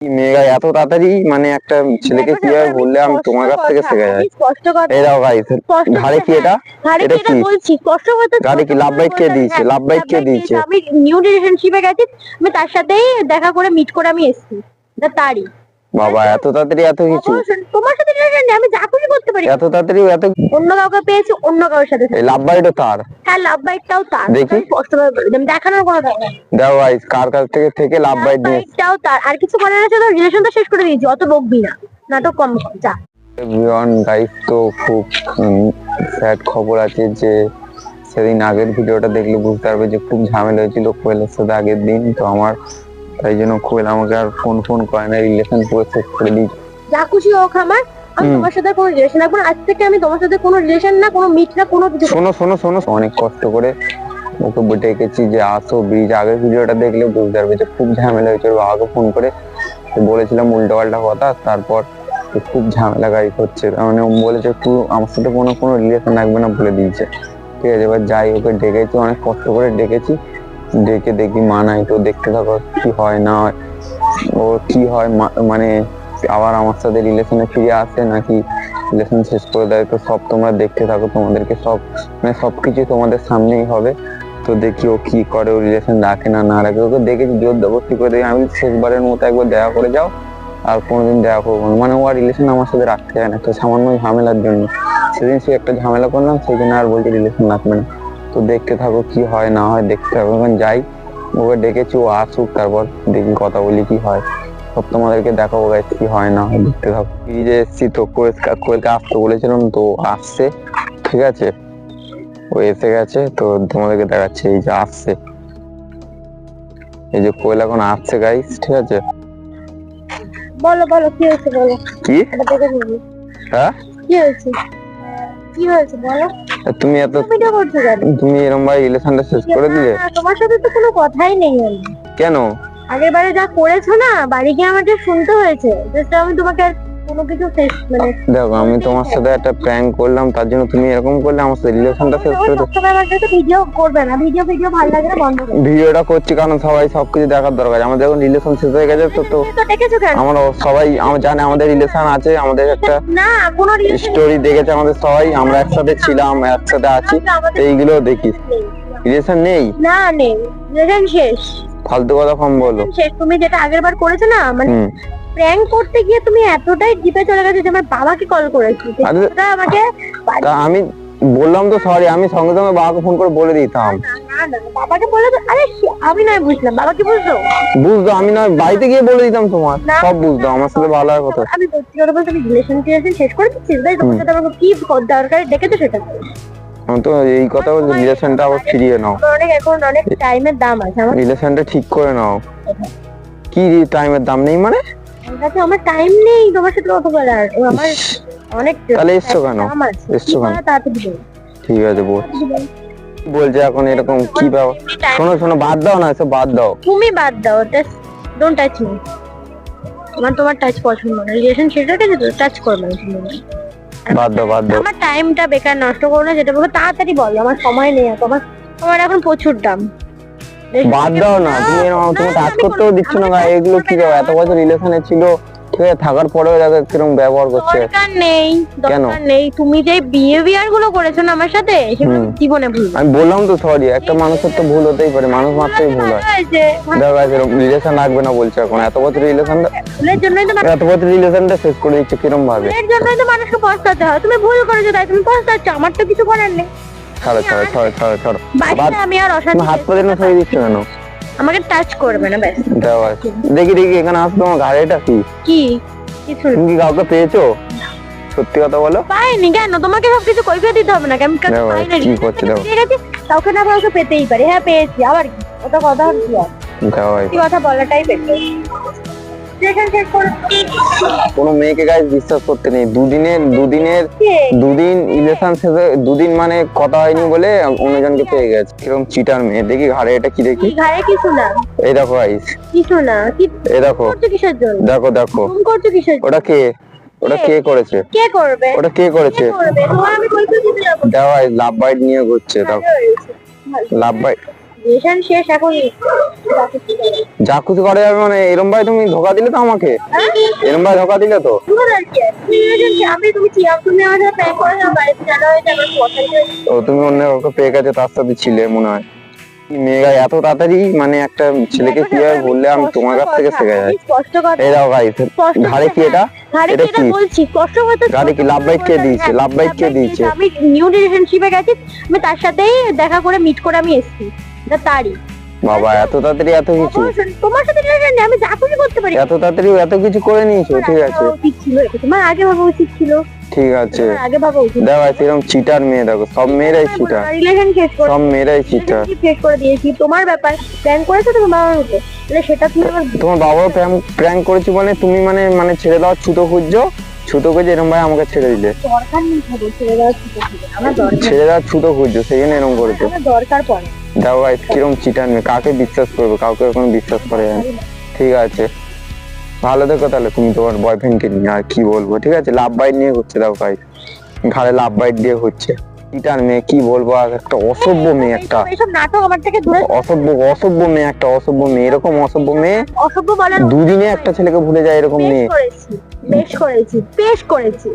মেয়েরা এত তাড়াতাড়ি মানে একটা ছেলেকে কীভাবে বললে আমি তোমার কাছ থেকে শেখা যায় এই দাও ভাই ঘাড়ে কি এটা এটা কি বলছি কষ্ট কথা ঘাড়ে কি? লাভ বাইট কে দিয়েছে? লাভ বাইট কে দিয়েছে? আমি নিউ রিলেশনশিপে গেছি আমি তার সাথেই দেখা করে মিট করে আমি এসেছি তারই বাবা এত তাড়াতাড়ি এত কিছু। তোমার সাথে রিলেশন নেই আমি যা খুশি করতে পারি। এত তাড়াতাড়ি এত অন্য কাউকে পেয়েছি অন্য কারোর সাথে এই লাভ বাইটও তার। হ্যাঁ লাভ বাইটটাও তার। দেখি। স্পষ্ট করে বলে দিলাম দেখানোর কোনো দরকার দাও গাইস কার কাছ থেকে থেকে লাভ বাইট নিয়ে বাইটটাও তার। আর কিছু করার আছে তো রিলেশনটা শেষ করে দিয়েছি অত বকবি না। নাটক কম কর, যা। এভরিওয়ান গাইস তো খুব স্যাড খবর আছে যে সেদিন আগের ভিডিওটা দেখলে বুঝতে পারবে যে খুব ঝামেলা হয়েছিল কোয়েলের সাথে আগের দিন। তো আমার তাই জন্য কোয়েল আমাকে আর ফোন ফোন করে না রিলেশন পুরো শেষ করে দিয়েছে। যা খুশি হোক আমার আমি তোমার সাথে কোনো রিলেশন রাখব না। আজ থেকে আমি তোমার সাথে কোনো রিলেশন না কোনো মিট না কোনো কিছু শোনো শোনো শোনো অনেক কষ্ট করে ওকে ডেকেছি যে আসো ব্রিজ আগের ভিডিওটা দেখলে বুঝতে পারবে যে খুব ঝামেলা হয়েছিল ওর বাবাকে ফোন করে বলেছিলাম উল্টো পাল্টা কথা তারপর খুব ঝামেলা গাড়ি হচ্ছে। মানে বলেছে একটু আমার সাথে কোনো কোনো রিলেশন রাখবে না বলে দিয়েছে। ঠিক আছে এবার যাই ওকে ডেকেছি অনেক কষ্ট করে ডেকেছি। ডেকে দেখি মানাই তো, দেখতে থাকো কি হয়, না হয় ও কি হয়, মা- মানে আবার আমার সাথে রিলেশনে ফিরে আসে নাকি? রিলেশন শেষ করে দেয়, তো সব তোমরা দেখতে থাকো, তোমাদেরকে সব মানে সবকিছু তোমাদের সামনেই হবে। তো দেখি ও কি করে, ও রিলেশন রাখে না না রাখে, ওকে দেখেছি জোর জবরদস্তি করে দেখি, আমি শেষবারের মতো একবার দেখা করে যাও, আর কোনোদিন দেখা করব না। মানে ও আর রিলেশন আমার সাথে রাখতে চায় না, তো সামান্য ঝামেলার জন্য। সেদিন সে একটা ঝামেলা করলাম, সেদিন আর বলছে রিলেশন রাখবে না। তো দেখতে থাকো কি হয় না হয় দেখতে থাকো। এখন যাই ওকে ডেকেছি ও আসুক তারপর দেখি কথা বলি কি হয়। সব তোমাদেরকে দেখাবো guys কি হয় না হয় দেখতে থাকো। এই যে এসছি তো কোয়েলকে আসতে বলেছিলাম তো আসছে ঠিক আছে? ও এসে গেছে তো তোমাদেরকে দেখাচ্ছে এই যে আসছে। এই যে কোয়েল এখন আসছে গাইস ঠিক আছে? বলো বলো কি হয়েছে বলো? কি? হ্যাঁ? কি হয়েছে? কি হয়েছে বলো? তুমি এত ভিডিও করছ কেন? তুমি এরকম ভাবে রিলেশনটা শেষ করে দিলে? তোমার সাথে তো কোনো কথাই নেই আমি। কেন? আগের বারে যা করেছ না বাড়ি গিয়ে আমাকে শুনতে হয়েছে জাস্ট আমি তোমাকে আর কোনো কিছু শেষ মানে দেখো আমি তোমার সাথে একটা প্র্যাঙ্ক করলাম তার জন্য তুমি এরকম করলে আমার সাথে রিলেশনটা শেষ করে দিলে। সবসময় আমার কাছে ভিডিও করবে না ভিডিও ভিডিও ভালো লাগে না বন্ধ করবে ভিডিওটা করছি কারণ সবাই সবকিছু দেখার দরকার আমাদের এখন রিলেশন শেষ হয়ে গেছে তো তো দেখেছ কেন? আমরা সবাই আমরা জানে আমাদের রিলেশন আছে আমাদের একটা না কোনো রিলেশন স্টোরি দেখেছে আমাদের সবাই আমরা একসাথে ছিলাম একসাথে আছি এইগুলো দেখি। রিলেশন নেই? না নেই রিলেশন শেষ। ফালতু কথা কম বলো। শেষ তুমি যেটা আগের বার করেছ না মানে প্র্যাঙ্ক করতে গিয়ে তুমি এতটাই ডিপে চলে গেছো যে আমার বাবাকে কল করেছি। ওটা আমাকে আমি বললাম তো সরি আমি সঙ্গে সঙ্গে বাবাকে ফোন করে বলে দিতাম। বাবাকে বলে আরে আমি নয় বুঝলাম বাবা কি বুঝলো বুঝতো আমি না বাড়িতে গিয়ে বলে দিতাম তোমার সব বুঝতো আমার সাথে ভালো আর কথা। আমি সত্যি কথা বলতে আমি রিলেশন টিলেশন শেষ করে দিচ্ছি তাই তোমার সাথে আমার কি দরকার ডেকেছো সেটা। তো এই কথা বলছি রিলেশনটা আবার ফিরিয়ে নাও। অনেক এখন অনেক টাইমের দাম আছে আমার রিলেশনটা ঠিক করে নাও। কি টাইমের দাম নেই মানে? কাছে আমার টাইম নেই তোমার সাথে কথা বলার। আমার অনেক তাহলে এসছো কেন? এসছো কেন? ঠিক আছে বল। বলছে এখন এরকম কি time- শোনো শোনো বাদ দাও না এসব বাদ দাও। তুমি বাদ দাও ডোন্ট টাচ মি আমার তোমার টাচ পছন্দ না। রিলেশন হয়ে গেছে তো টাচ করবে না তুমি। বাদ দাও বাদ দাও। আমার টাইমটা বেকার নষ্ট করো না যেটা বলব। তাড়াতাড়ি বলো আমার সময় নেই আমার আমার এখন প্রচুর দাম। বাদ দাও না তুমি এরকম তুমি টাচ করতেও দিচ্ছ না গায়ে এগুলো কি ব্যাপার এত বছর রিলেশনে ছিল? ঠিক আছে থাকার পরেও দেখো কীরকম ব্যবহার করছে? দরকার নেই? দরকার নেই। তুমি যে বিহেভিয়ারগুলো করেছ না আমার সাথে সেগুলো জীবনে ভুল আমি বললাম তো সরি একটা মানুষের তো ভুল হতেই পারে মানুষ মাত্রই ভুল হয়। দেখো এরকম রিলেশন রাখবে না বলছে এখন এত বছর রিলেশনটা ভুলের জন্যই তো এত বছর রিলেশনটা শেষ করে দিচ্ছে কিরম ভাবে? ভুলের জন্যই তো মানুষকে পস্তাতে হয়। তুমি ভুল করেছ তাই তুমি পস্তাচ্ছ আমার তো কিছু করার নেই। ছাড়ো ছাড়ো ছাড়ো ছাড়ো ছাড়ো আমি আর অশান্তি হাত পা দিন সরিয়ে দিচ্ছ কেন? আমাকে টাচ করবে না ব্যাস। guys, দেখি দেখি এখানে আসতো আমার গাড়ি এটা কি? কি? কিছু তুমি কি কাউকে পেয়েছ? সত্যি কথা বলো। পাইনি কেন? তোমাকে সবকিছু কৈফিয়ত দিতে হবে না আমি দেখো পাই না কি করছে আছে কাউকে না কাউকে পেতেই পারে। হ্যাঁ পেয়েছি। আবার কি? ওটা কথা কি আর? কি কথা বলাটাই করে কোনো মেয়েকে গাইজ বিশ্বাস করতে নেই। দুদিনের দুদিনের দুদিন রিলেশন শেষে দুদিন মানে কথা হয়নি বলে অন্যজনকে পেয়ে গেছে। কীরকম চিটার মেয়ে। দেখি ঘাড়ে এটা কি দেখি? ঘাড়ে কিছু না এই দেখো গাইস কিছু না কি এই দেখো। দেখো দেখো। ওটা কে? ওটা কে? করেছে? কে করবে? ওটা কে করেছে? দেখো লাভ বাইট নিয়ে ঘুরছে দেখো। লাভ বাইট রিলেশন শেষ এখন যা করে। যাবে মানে এরম ভাই তুমি ধোকা দিলে তো আমাকে? এরম ভাই ধোকা দিলে তো? আমি তুমি কি তুমি আমার সাথে প্র্যাঙ্ক করে যাও বাড়িতে জানা হয়েছে আমার পছন্দ তো তুমি অন্য কাউকে পেয়ে গেছে তার সাথে ছিলে মনে হয়। মেয়েরা এত তাড়াতাড়ি মানে একটা ছেলেকে কীভাবে বললে আমি তোমার কাছ থেকে শেখা যায় কথা এই দাও গাইস ঘাড়ে কি এটা? এটা কি বলছি? স্পষ্ট কথা গাড়ি কি লাভ বাইট কে দিয়েছে? লাভ বাইট কে দিয়েছে? আমি নিউ রিলেশনশিপে গেছি আমি তার সাথেই দেখা করে মিট করে আমি এসেছি। তারই। বাবা এত তাড়াতাড়ি এত কিছু? তোমার সাথে রিলেশন নেই আমি যা খুশি করতে পারি। এত তাড়াতাড়ি এত কিছু করে নিয়েছো ঠিক আছে। ভাবা ছিল এটা তোমার আগে ভাবা উচিত ছিল। ঠিক আছে। আগে ভাবা উচিত দেখো এরকম চিটার মেয়ে দেখো সব মেয়েরাই চিটার রিলেশন শেষ করে সব মেয়েরাই চিটার শেষ করে দিয়েছি। তোমার ব্যাপার প্ল্যান করেছ তোমার বাবার তাহলে সেটা তুমি তোমার বাবাও প্র্যাঙ্ক করেছি মানে তুমি মানে মানে ছেড়ে দেওয়ার ছুতো খুঁজছো ছুতো খুঁজে এরকম ভাই আমাকে ছেড়ে দিলে। ছেড়ে দেওয়ার ছুতো খুঁজছো সেই জন্য এরকম করেছ। দরকার পড়ে। দেখো ভাই কীরকম চিটান মেয়ে কাকে বিশ্বাস করবে, কাউকে এখন বিশ্বাস করে না। ঠিক আছে। ভালো দেখো তাহলে তুমি তোমার বয়ফ্রেন্ডকে নিয়ে, আর কি বলব? ঠিক আছে? লাভ বাইট নিয়ে হচ্ছে দাও ভাই ঘাড়ে লাভ বাইট দিয়ে হচ্ছে চিটার মেয়ে কি বলব? আর একটা অসভ্য মেয়ে একটা। এইসব- নাটক আমার থেকে দূরে অসভ্য অসভ্য মেয়ে একটা অসভ্য মেয়ে এরকম অসভ্য মেয়ে অসভ্য বলার দুদিনে একটা ছেলেকে ভুলে যায় এরকম মেয়ে। বেশ করেছি বেশ করেছি।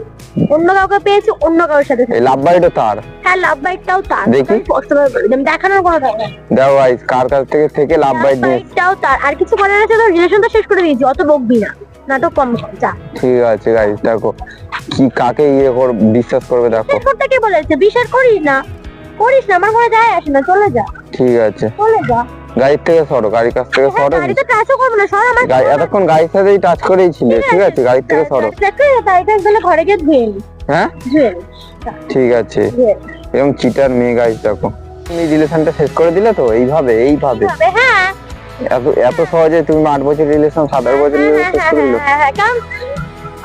অন্য কাউকে পেয়েছি অন্য কারোর সাথে এই লাভ বাইটও তার। হ্যাঁ লাভ বাইটটাও তার। দেখি। দেখানোর কোনো দরকার। দেখো গাইস কার কাছ থেকে থেকে লাভ বাইট নিয়ে। বাইটটাও তার। আর কিছু করার আছে তো রিলেশন তো শেষ করে দিয়েছি অত বকবি না। নাটক কম যা। ঠিক আছে গাইস দেখো। কি কাকে ইয়ে কর বিশ্বাস করবে দেখো। বিশ্বাস করতে কে বলেছে বিশ্বাস করিস না। করিস না আমার কোনো যায় আসে না চলে যা। ঠিক আছে। চলে যা। গাড়ির থেকে সরো গাড়ির কাছ থেকে হ্যাঁ, সরো। গাড়িতে টাচও করব না সর আমার গাড়ি এতক্ষণ গাড়ির সাথেই টাচ করেই ছিলে ঠিক আছে গাড়ির থেকে সরো। গাড়িটা গেলে ঘরে গিয়ে ধুয়ে হ্যাঁ? ঠিক আছে। এরকম চিটার মেয়ে গাইস দেখো। তুমি রিলেশনটা শেষ করে দিলে তো এইভাবে এইভাবে। হ্যাঁ। এত এত সহজে তুমি আট বছর রিলেশন সাত আট বছর হ্যাঁ, রিলেশন শেষ হ্যাঁ, করে দিলে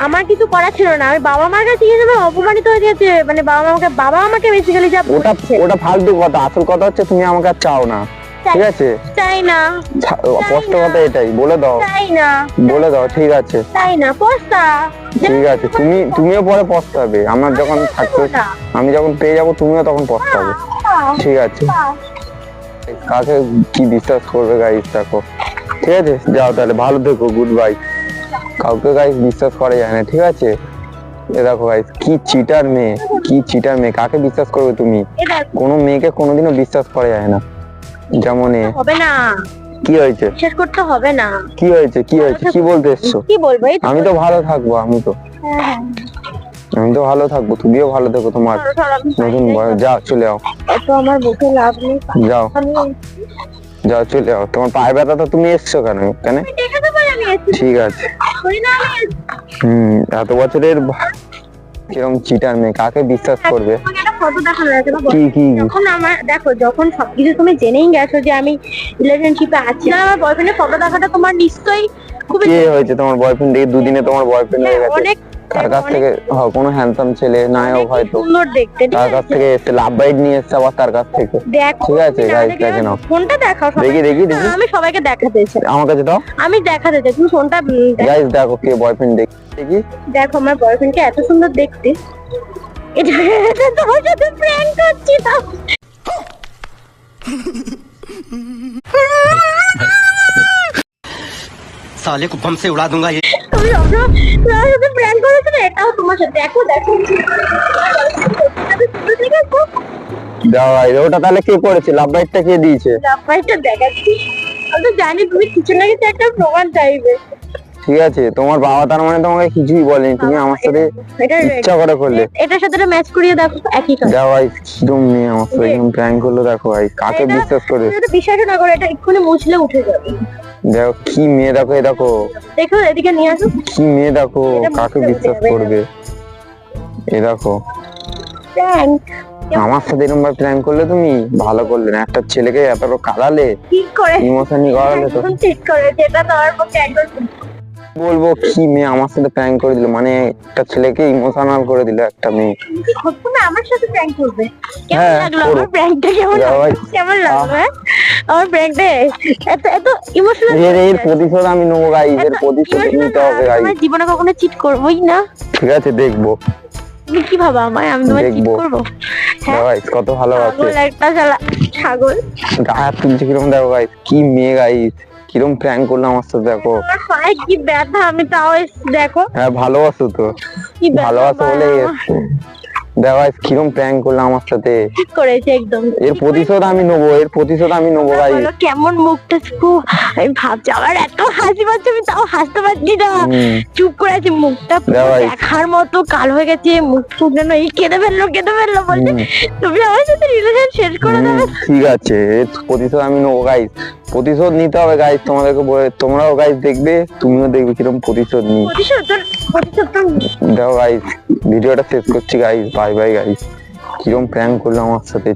আমার কিছু করার ছিল না। আমি বাবা মার কাছে গিয়ে অপমানিত হয়ে গেছে মানে বাবা মাকে বাবা আমাকে বেসিক্যালি যা ওটা ওটা ফালতু কথা। আসল কথা হচ্ছে তুমি আমাকে আর চাও না। ঠিক আছে? চাই না। স্পষ্ট কথা এটাই। বলে দাও। চাই না। বলে দাও ঠিক আছে। চাই না পস্তা। ঠিক আছে। তুমি তুমিও পরে পস্তাবে। আমার যখন থাকতে আমি যখন পেয়ে যাব তুমিও তখন পস্তাবে। ঠিক আছে। কাকে কি বিশ্বাস করবে গাইস দেখো। ঠিক আছে? যাও তাহলে। ভালো থেকো। গুড বাই কাউকে গাইস বিশ্বাস করা যায় না ঠিক আছে? এ দেখো গাইস কি চিটার মেয়ে কি চিটার মেয়ে কাকে বিশ্বাস করবে তুমি? কোনো মেয়েকে কোনোদিনও বিশ্বাস করা যায় না। যেমন হবে না। কি হয়েছে? শেষ করতে হবে না। কি হয়েছে? কি হয়েছে? কি বলতে এসছো? কি বলব? আমি তো ভালো থাকব আমি তো। হ্যাঁ, হ্যাঁ। আমি তো ভালো থাকব তুমিও ভালো থেকো তোমার নতুন যাও চলে যাও। আমার মুখে লাভ নেই। যাও। যাও চলে যাও। তোমার পায়ে ব্যথা তো তুমি এসছো কেন? কেন? ঠিক আছে। হম এত বছরের চিটার মেয়ে কাকে বিশ্বাস করবে? ফটো দেখানো আছে যখন আমার দেখো যখন সবকিছু তুমি জেনেই গেছো যে আমি রিলেশনশিপে আছি না আমার বয়ফ্রেন্ডের ফটো দেখাটা তোমার নিশ্চয়ই খুবই কে হয়েছে তোমার বয়ফ্রেন্ড দুদিনে তোমার বয়ফ্রেন্ড হয়ে গেছে। অনেক তার কাছ অনেক- থেকে হ, কোনো হ্যান্ডসাম ছেলে নায়ক অনেক হয়তো সুন্দর দেখতে ঠিক তার কাছ আছে? থেকে এসে লাভ বাইট নিয়ে এসছে আবার তার কাছ থেকে দেখো ঠিক আছে, তুমি না guys, দেখে দেখে নাও। ফোনটা দেখাও সবাই দেখি দেখি দেখি আমি সবাইকে দেখাতে চাই আমার কাছে দাও আমি দেখাতে চাই তুমি ফোনটা উম, দেখ- গাইস দেখো কে বয়ফ্রেন্ড দেখি দেখি দেখো আমার বয়ফ্রেন্ডকে এত সুন্দর দেখতে এটা এটা তোমার সাথে প্র্যাঙ্ক করছি তো साले को बम से उड़ा दूंगा ये তুমি তোমার সাথে প্র্যাঙ্ক করেছ না? এটাও তোমার সাথে। দেখো দেখো। ঠিক আছে দাও ভাই ওটা তাহলে কে করেছে? লাভ বাইটটা কে দিয়েছে? ব্যাপারটা দেখাচ্ছি। আমি তো জানি তুমি কিছু না কিছু একটা প্রমাণ চাইবে। ঠিক আছে তোমার বাবা তার মানে তোমাকে কিছুই বলেনি। তুমি আমার সাথে এটা ইচ্ছা করে করলে। এটার সাথে ম্যাচ করিয়ে দেখো একই ভাই আমার সাথে প্র্যাঙ্ক করল দেখো ভাই কাকে বিশ্বাস করে? বিশ্বাস না করো এটা এক্ষুনি মুছলে উঠে যাবে। দেখো কি মেয়ে দেখো এ দেখো। দেখো এদিকে নিয়ে আসো। কি মেয়ে দেখো কাকে বিশ্বাস করবে? এ দেখো। আমার সাথে এরকম ভাবে প্র্যাঙ্ক করলে তুমি? ভালো করলে না একটা ছেলেকে এতটা কাঁদালে ঠিক করে। ইমোশনই করালে তো। ঠিক করে যেটা তোমার পক্ষে একদম বলব কি মেয়ে আমার সাথে প্র্যাঙ্ক করে দিল? মানে একটা ছেলেকে ইমোশনাল করে দিল একটা মেয়ে। আমার সাথে প্র্যাঙ্ক করবে। কেমন হ্যাঁ, লাগল? আমার প্র্যাঙ্কটা কেমন লাগল? কেমন লাগল আমার প্র্যাঙ্কটা এত এত ইমোশনাল এর এর প্রতিশোধ আমি নেব গাইজ এর প্রতিশোধ নিতে হবে আমার জীবনে কখনো চিট করবোই না। ঠিক আছে দেখব। তুমি কি ভাবা আমায়? আমি তোমায় চিট। করব? হ্যাঁ? গাইস কত ভালোবাসে। ছাগল একটা শালা ছাগল। গায়ে তুলছে কিরম দেখো গাইস কি মেয়ে গাইস কিরম প্র্যাঙ্ক করল আমার সাথে দেখো। পায়ে কি ব্যথা আমি তাও দেখো। হ্যাঁ ভালোবাসো তো। ভালোবাসো বলে কিরম প্র্যাঙ্ক করল আমার সাথে। ঠিক করেছে একদম। এর প্রতিশোধ আমি নেব এর প্রতিশোধ আমি নেব গাইস কেমন মুখটা খুব আমি ভাবছি আমার এত হাসি পাচ্ছে আমি তাও হাসতে পারছি না। চুপ করে আছে মুখটা দেখার মতো কালো হয়ে গেছে মুখ ফুক যেন এই কেঁদে ফেলল কেঁদে ফেলল বলছে তুমি আমার সাথে রিলেশন শেষ করে দেবে ঠিক আছে এর প্রতিশোধ আমি নেব গাইস প্রতিশোধ নিতে হবে গাইজ তোমাদেরকে বলে তোমরাও গাইজ দেখবে তুমিও দেখবে কীরকম প্রতিশোধ নি দেখো গাইজ ভিডিওটা শেষ করছি গাইজ বাই বাই গাইজ কিরম প্র্যাঙ্ক করল আমার সাথে।